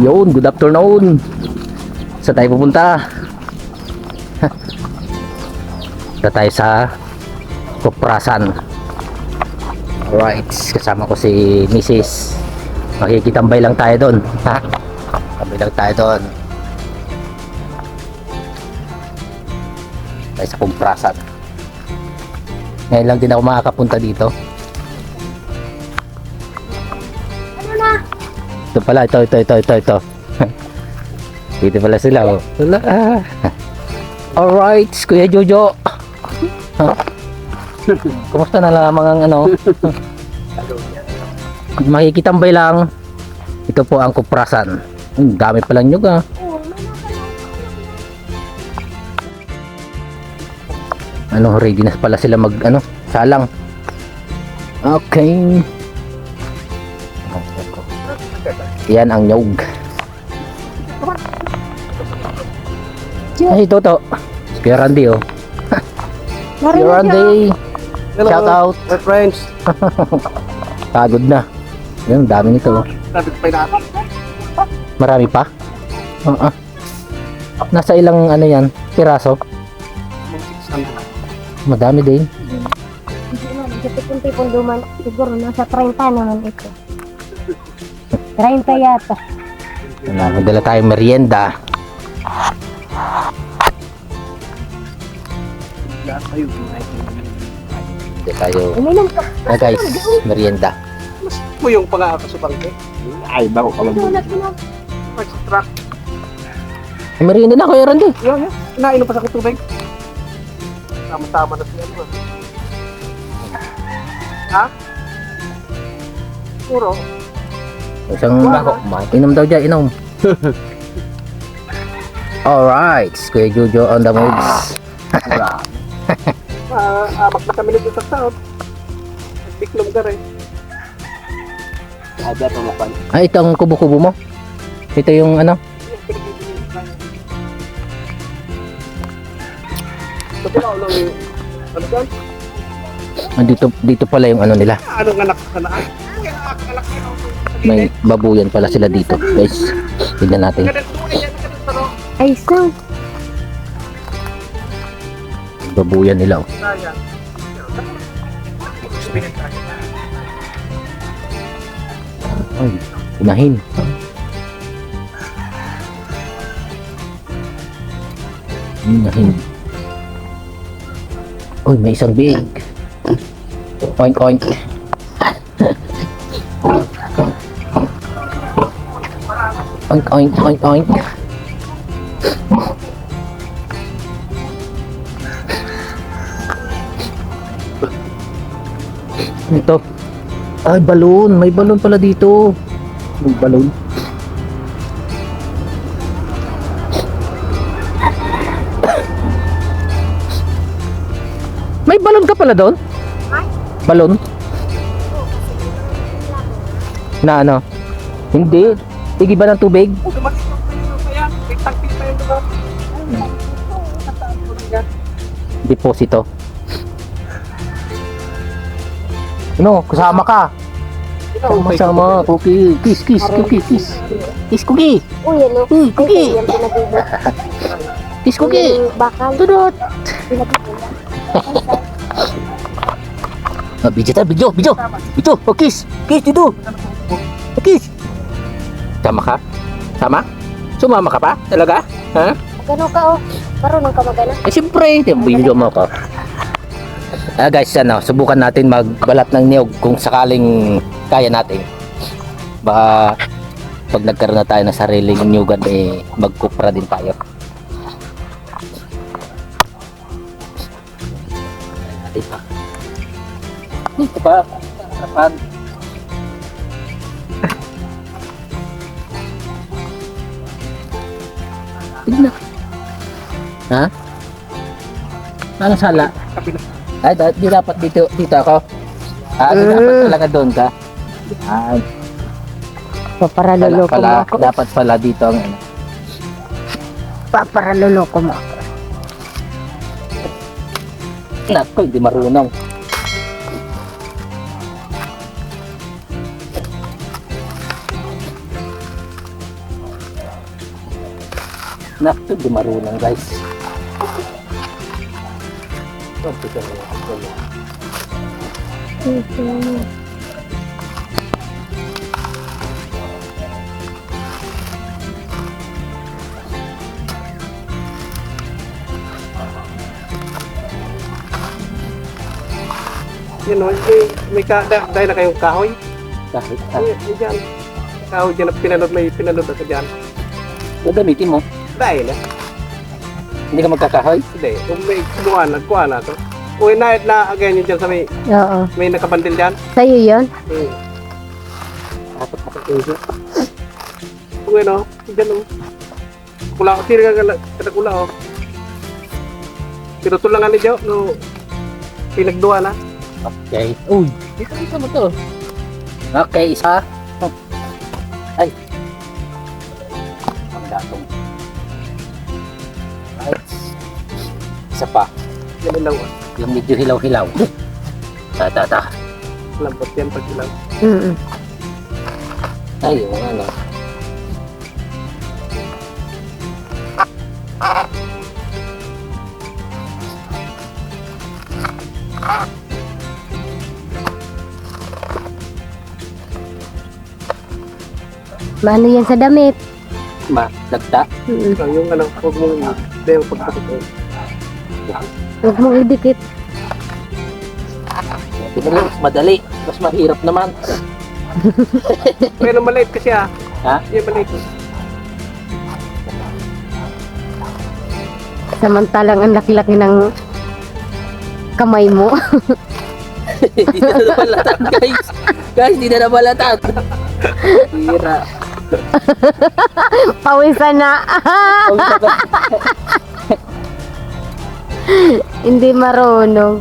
Yun, good afternoon. Sa tayo pupunta? Sa tayo sa Kuprasan. Alright, kasama ko si Mrs. Makikitambay lang tayo doon. Ha? Tambay lang tayo doon. Tayo sa Kuprasan. Ngayon lang din ako makakapunta dito. Ito pala, ito, ito, ito, ito, ito. Dito pala sila, oh. Wala. Alright, Kuya Jojo. Kumusta na lamang ang ano? Makikitambay lang. Ito po ang kuprasan. Ang dami palang nyug ah. Ano, ready na pala sila mag, ano, salang. Okay. Yan ang nyug. Ay, Toto. Si Kuya Randy, oh. Kuya Randy. Shout out. my friends. Pagod na. Yan, dami nito. oh. Ko pa natin. Marami pa? Oo. Nasa ilang ano yan? Piraso? Madami din. Tipon-tipon duman, siguro nasa 30 naman ito. 30 yata. Ano, magdala tayong merienda. Lahat tayo. Uminom ka. Guys, merienda. Mas mo yung pangakasubang ko. Ay, bago ka lang. Sulat mo na. First truck. May merienda na Kuya Randy. Yun, yun. Nainom pa sa tubig. Tama-tama na siya. Ano, ha? Puro. Isang bako. Inom daw dyan, inom. Alright, Kuya Jojo on the moves. Ah, amak na kami nito sa taon. Nagbiklom ka rin. Ada pa mapan. Ah, ito ang kubo-kubo mo? Ito yung ano? Ano? Ah, dito, dito pala yung ano nila. Anong anak naan? Ay, anak, anak yun. May babuyan pala sila dito. Guys, tignan natin. Ay, so. Babuyan nila. Oh. Ay, unahin. Unahin. Uy, may isang big. Oink, oink. Oink, oink, oink, oink. Ito. Ay, balon. May balon pala dito. May balon. May balon ka pala doon? Balon? Na ano? Hindi. Tigi ba ng tubig? Deposito. Ano? Kasama ka. Sama sama. Cookie. Kiss, kiss, cookie, kiss. Kiss, cookie. Uy, ano? Uy, cookie. Kiss, cookie. Bakal. Tudot. Pinag-ibig. Ah, tayo, video, video. Video, oh, kiss. Kiss, dito. Oh, kiss. Sama ka? Sama? Sumama ka pa? Talaga? Ha? Magano ka, oh. Marunong ka magana. Eh, siyempre. Video mo ako. Ah, guys, ano, subukan natin magbalat ng niyog kung sakaling kaya natin. Baka pag nagkaroon na tayo ng sariling niyugan, eh, magkupra din tayo. Dito pa. Harapan. Tignan. Ha? Ano sala? Ay, da- di dapat dito, dito ako. Ah, di dapat talaga doon ka. Ah, pala, Paparaluloko mo pala, ako. dapat pala dito ang ano. Paparaluloko mo ako. Naku, hindi marunong. Nakto, di marunong guys. Oh, tika mo. tika mo. Mhm. Yan o, may, may ka, dah- dahil na kayong kahoy. Kahit ah, Ay, ay, dyan. Kahoy dyan, na pinanod, may pinanod ako dyan. gagamitin mo. Dahil na. Hindi ka magkakahoy. Hindi, kung may kumuha na, kuha na to. Uy, na, na, again yun dyan sa may, Oo. may nakabandil dyan. Sa'yo yun? Hmm. Dapat nakakita. Kung ano, dyan o. Kula ko, tira ka kada kula o. Pero tulangan ni Joe, no, pinagduwa na. Okay. Uy, dito isa mo to. Okay, isa. Oh. Ay. Ang gatong. Isa pa. Yan lang o. Yung medyo hilaw-hilaw. Ta, ta, ta. Lambot yan pag ilang. Mm Ay, yung ano. Maano yan sa damit? Ma, lagta. Mm So, yung ano, huwag mong hindi yung pagkakot. Huwag mong idikit. Ito na lang, mas madali. Mas mahirap naman. Pero maliit kasi ah. Ha? Yung maliit. Samantalang ang laki-laki ng kamay mo. Hindi na nabalatan, guys. Guys, hindi na nabalatan. Hira. Pawisan na. Ang sabi- Hindi marunong.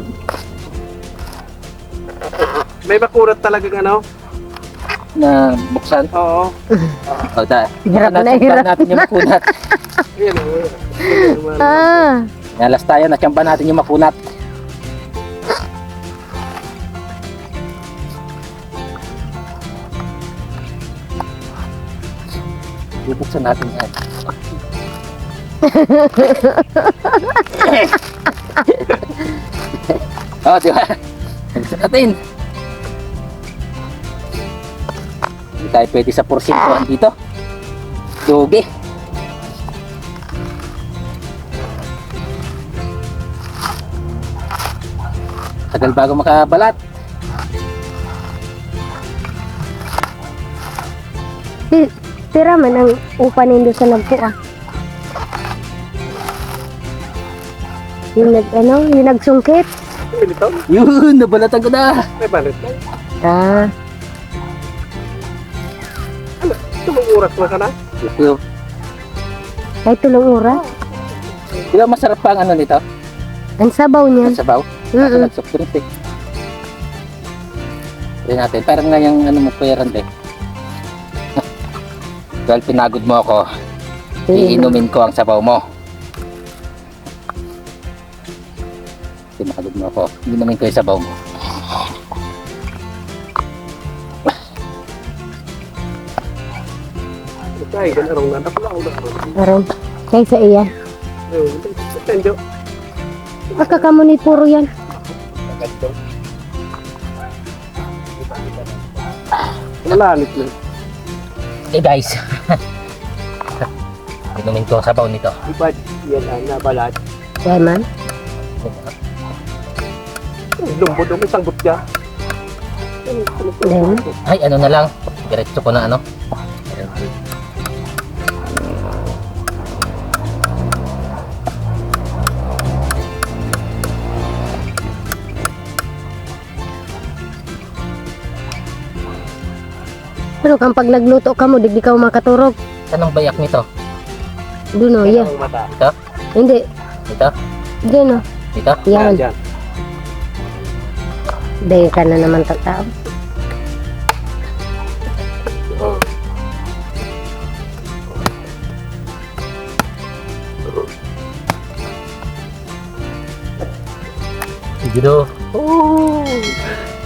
May bakurat talagang ano. na buksan. Oo. O, ta. Hirap na hirap natin yung makunat. Yan o. Yan, Ah. Nalas tayo, natsyamba natin yung makunat. Bubuksan natin yan. oh, di ba? Natin. Hindi tayo pwede sa porsintuhan dito. Dugi. Tagal bago makabalat. Ti- Tira man ang upa nindo sa ah. Yung nag, ano, yung nagsungkit. Bitaw. Yun, nabalatan ko na. May balit lang. Ah, Tumang oras na ka na. Yung, ay tulong ura. di ba masarap pa ang ano nito? Ang sabaw Ang niyan. sabaw. Ako Mm nag-soft drink eh. Try natin. Parang nga yung ano mo, Kuya Rande. Dahil pinagod mo ako, iinumin ko ang sabaw mo. Pinagod mo ako, iinumin ko yung sabaw mo. Ay, ganarong na. Tapos lang ako na. Aron. Kaysa iya. Ayun. Tenjo. Makakamo ni puro yan. Malanit lang. Okay guys. inumin ko ang sabaw nito. Ibad. Yan ang nabalat. Yan man. Lumbo doon. May sanggot dyan. Then, Ay, ano na lang. Diretso ko na ano. pero kang pag nagluto ka mo, di di ka makaturog. Anong bayak nito? Duno, yeah. Ang mata. Hindi. Ito? Diyan oh. Ito? Yan. Dyan. Dahil na naman tataw. Sige do. Oh.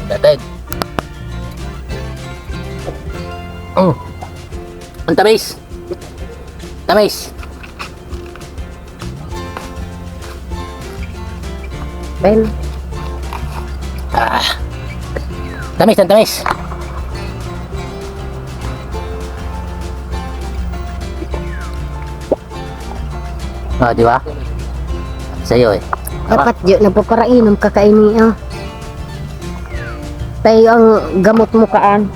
Datag. Oh. Ang tamis. Tamis. Ben. Ah. Tamis, ang tamis. Ah, di ba? Sa'yo eh. dapat yun, nagpaparainom kakaini ah. Tayo ang gamot mo kaan.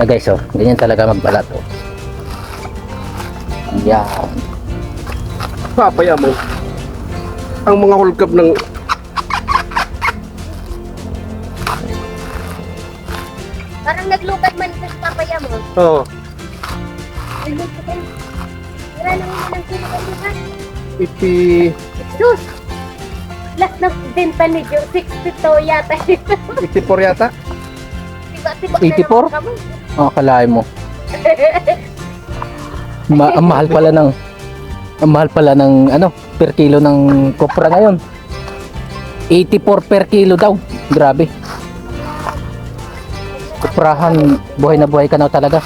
Ah, guys, oh. Ganyan talaga magbalat, oh. Yan. Papaya mo. Ang mga hulkab ng Parang naglukad man sa papaya mo. oh, Naglukad. Wala nang walang kinakaluhan. ipi Sus! Last na benta ni Joe, 62 yata. ipi por yata. Tiba-tiba 84? na naman Oh, akalain mo. Ma ang mahal pala ng ang mahal pala ng ano per kilo ng kopra ngayon. 84 per kilo daw. Grabe. Koprahan buhay na buhay ka na talaga.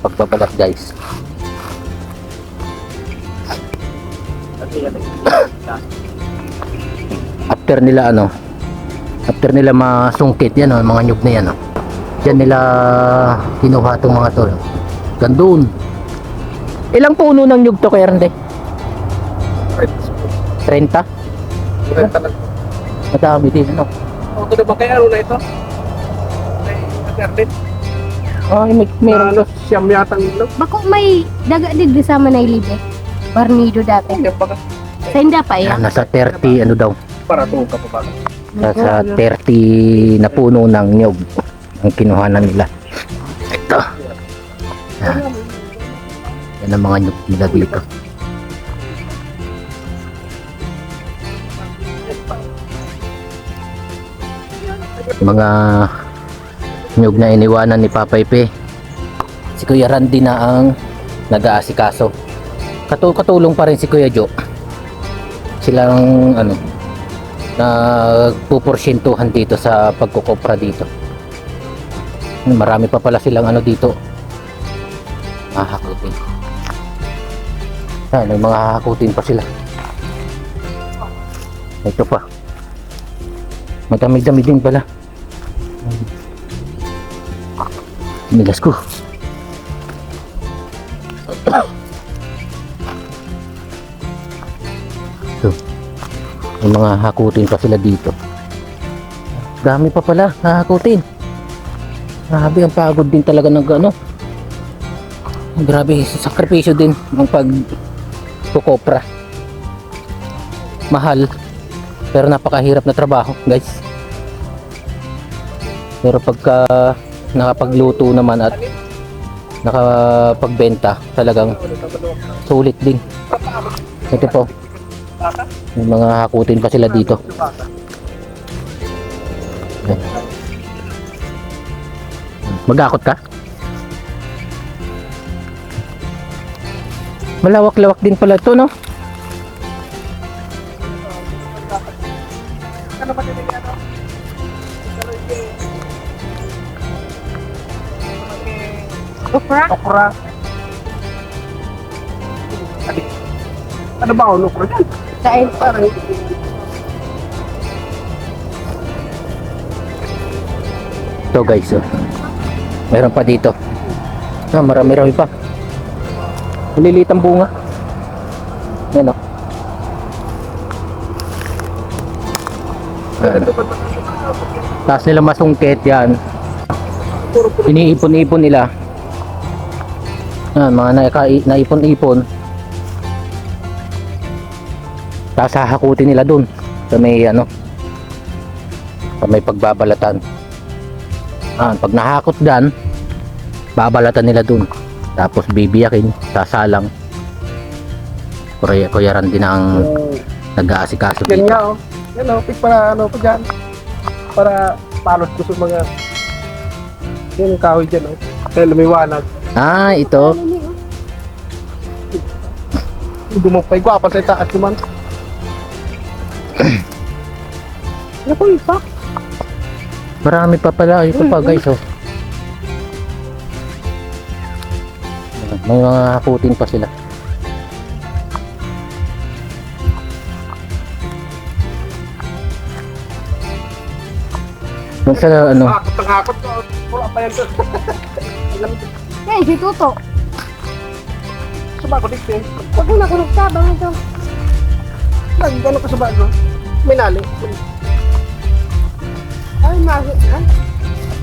Pagbabalat guys. After nila ano after nila masungkit yan oh, mga nyug na yan oh. Diyan nila kinuha tong mga to. Gandun. Ilang puno ng nyug to kaya Rende? 30? Renta lang. Madami din ano. Oh, ito ba kaya ano na ito? Ay. Ay, may, meron Ano, siyam yata ang ilog. Bako may daga digdi sa Manay Libe. Barnido dati. Yan pa ka. Sa hindi pa Yan, yan. nasa 30 ano daw. Para tuong ka pa ba? Nasa 30 na puno ng nyug ang kinuhanan nila. Ito. Yan. Yan ang mga nyug nila dito. Mga nyug na iniwanan ni Papay Pe. Si Kuya Randy na ang nag-aasikaso. Katu katulong pa rin si Kuya Jo. Silang ano nagpuporsyentuhan dito sa pagkukopra dito. Marami pa pala silang ano dito. Hahakutin. Ah, may mga hahakutin pa sila. Ito pa. Madami-dami din pala. Migas ko. May mga hakutin pa sila dito. Dami pa pala hahakutin. Grabe ang pagod din talaga ng ano. Grabe, sakripisyo din ng pag kukopra. Mahal. Pero napakahirap na trabaho, guys. Pero pagka nakapagluto naman at nakapagbenta, talagang sulit din. Ito po. May mga hakutin pa sila dito. Magakot ka? Malawak-lawak din pala ito, no? Ano ba din ano? Okra? Okra. Ano ba ang okra dyan? Kain. Parang Ito guys, oh. Meron pa dito. Ah, marami-rami pa. Maliliit ang bunga. Yan, oh. Ayan. Nila masungkit yan. Iniipon-ipon nila. Yan, mga naipon-ipon. Tapos hahakutin nila dun. Sa may ano. Sa may pagbabalatan. Ah, pag nahakot dyan, babalatan nila dun. Tapos bibiyakin, sasalang. Kuya, kuya Randy na ang nag-aasikaso Yan dito. nga oh. Yan oh, pick para ano pa dyan. Para palot ko sa mga yan yung kahoy dyan oh. Kaya lumiwanag. Ah, ito. Dumapay ko pa sa itaas naman. Naku, pa. Marami pa pala. Ito pa guys oh. May mga hakutin pa sila. Kung sa ano, Hakot ang hakot ko. Wala pa yan doon. Eh, si Tuto. Subago dito eh. Huwag mo nakulog ka, bang ito. Lagi gano'n ka subago. May nali. Ay, mahal. Ah?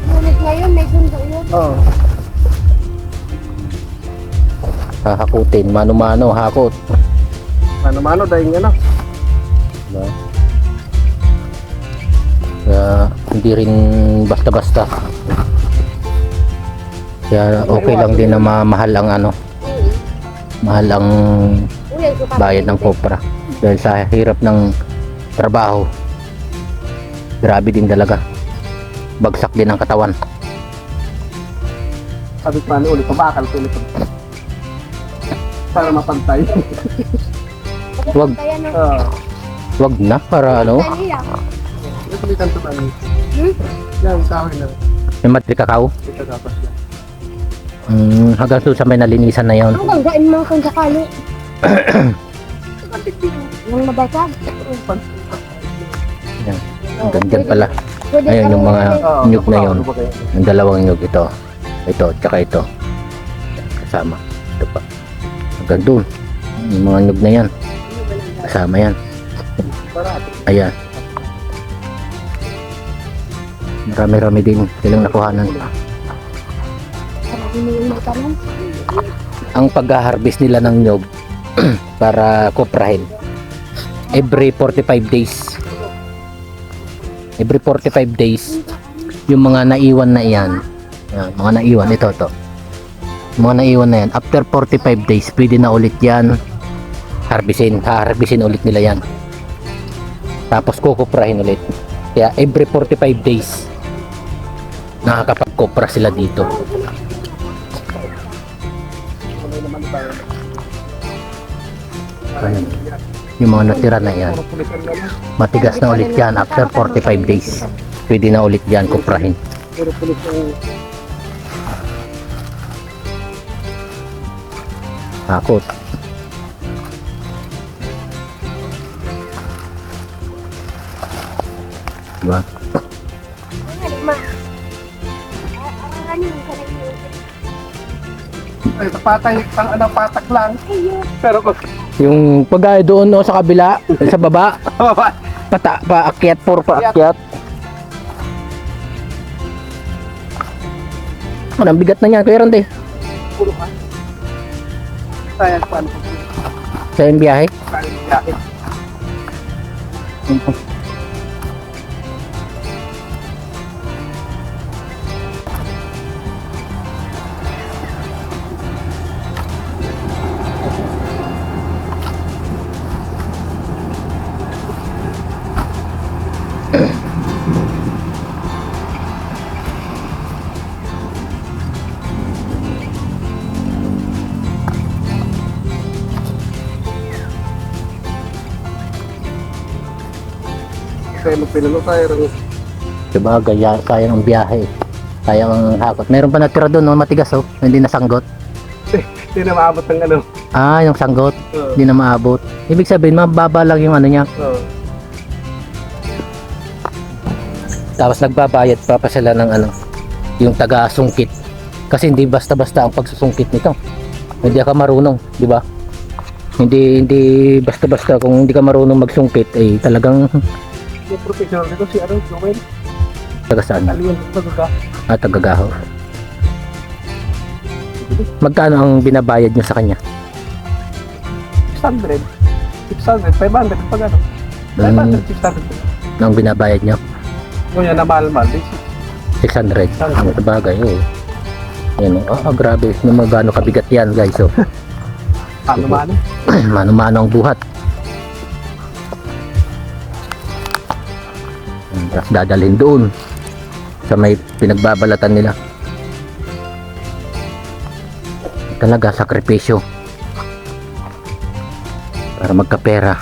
Ngunit ngayon, may sundo yun. Oo. hahakutin, mano-mano, hakot. Mano-mano dahil ano. Diba? Kaya hindi rin basta-basta. Kaya okay lang din na ma- mahal ang ano, Mm. mahal ang bayad ng kopra. Dahil sa hirap ng trabaho, grabe din talaga. Bagsak din ang katawan. Sabi ko ano ulit, pabakal ko ulit. Para mapantay. Wag. Oo. Wag na para ano. Ito may tanto tayo. Hmm? Yan, kahoy lang. may matri kakao. Ito tapos yan. Mm, hanggang sa may nalinisan na yon. Hanggang gain mo kung sakali. Yung mabasag. Ganda pala. Ayun, yung mga- Nyug na yun. Yung dalawang nyug ito. Ito, tsaka ito. Kasama. Ito pa. Hanggang doon. Yung mga nyug na yan. Kasama yan. Ayan. Marami-rami din silang nakuhanan. Ang pag-harvest nila ng nyog para koprahin every 45 days. Every 45 days yung mga naiwan na iyan. Yan, mga naiwan ito to. Mga naiwan na yan after 45 days pwede na ulit yan harvestin, harvestin ulit nila yan. Tapos kukuprahin ulit. Kaya every 45 days nakakapag-kopra sila dito. Ayan. Yung mga natira na yan. Matigas na ulit yan after 45 days. Pwede na ulit yan kuprahin. Hakot. Diba? Ay, patay, ang ano, patak lang. Pero kung, Yung pagaya doon no, sa kabila, sa baba, pata, paakyat, puro paakyat. Ano, ang bigat na niyan, Kuya Ronde. puro ka. Sayang pa, ano, Sa yung biyahe. kaya biyahe. Kaya magpinulo tayo. Diba, gaya, sayang ang biyahe. Sayang ang hakot. Meron pa natira doon, no, matigas oh, hindi nasanggot. Hindi na maabot ng ano. Ah, yung sanggot, hindi na maabot. Ibig sabihin, mababa lang yung ano niya. Oo. Tapos nagbabayad pa pa sila ng ano, yung taga-sungkit. Kasi hindi basta-basta ang pagsusungkit nito. Hindi ka marunong, di ba? Hindi hindi basta-basta kung hindi ka marunong magsungkit ay talagang Yung professional nito si ano, Joel. taga saan? Yun? Magaga. At tagagaho. Magkano ang binabayad nyo sa kanya? 600. 600, 500 pag ano. Mm, 500, 600. ang binabayad nyo? Yung yan na mahal-mahal. 600. Ang bagay, oh. Yan, oh. Ah, grabe. Yung mga gaano kabigat yan, guys. Oh. Ano man. Mano-mano ang buhat. Dadalhin doon sa may pinagbabalatan nila. Talaga, sakripisyo. Para magkapera.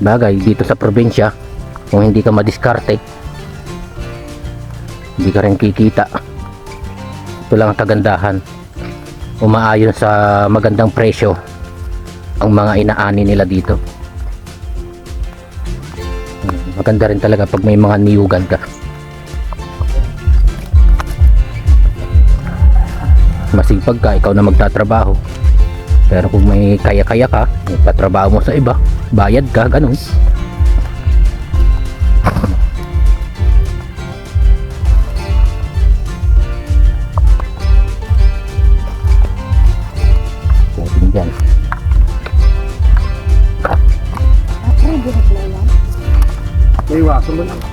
Bagay, dito sa probinsya, Kung hindi ka madiskarte, hindi ka rin kikita. Ito lang ang kagandahan. Umaayon sa magandang presyo ang mga inaani nila dito. Maganda rin talaga pag may mga niyugan ka. Masipag ka, ikaw na magtatrabaho. Pero kung may kaya-kaya ka, magtatrabaho mo sa iba, bayad ka, ganun. Pwede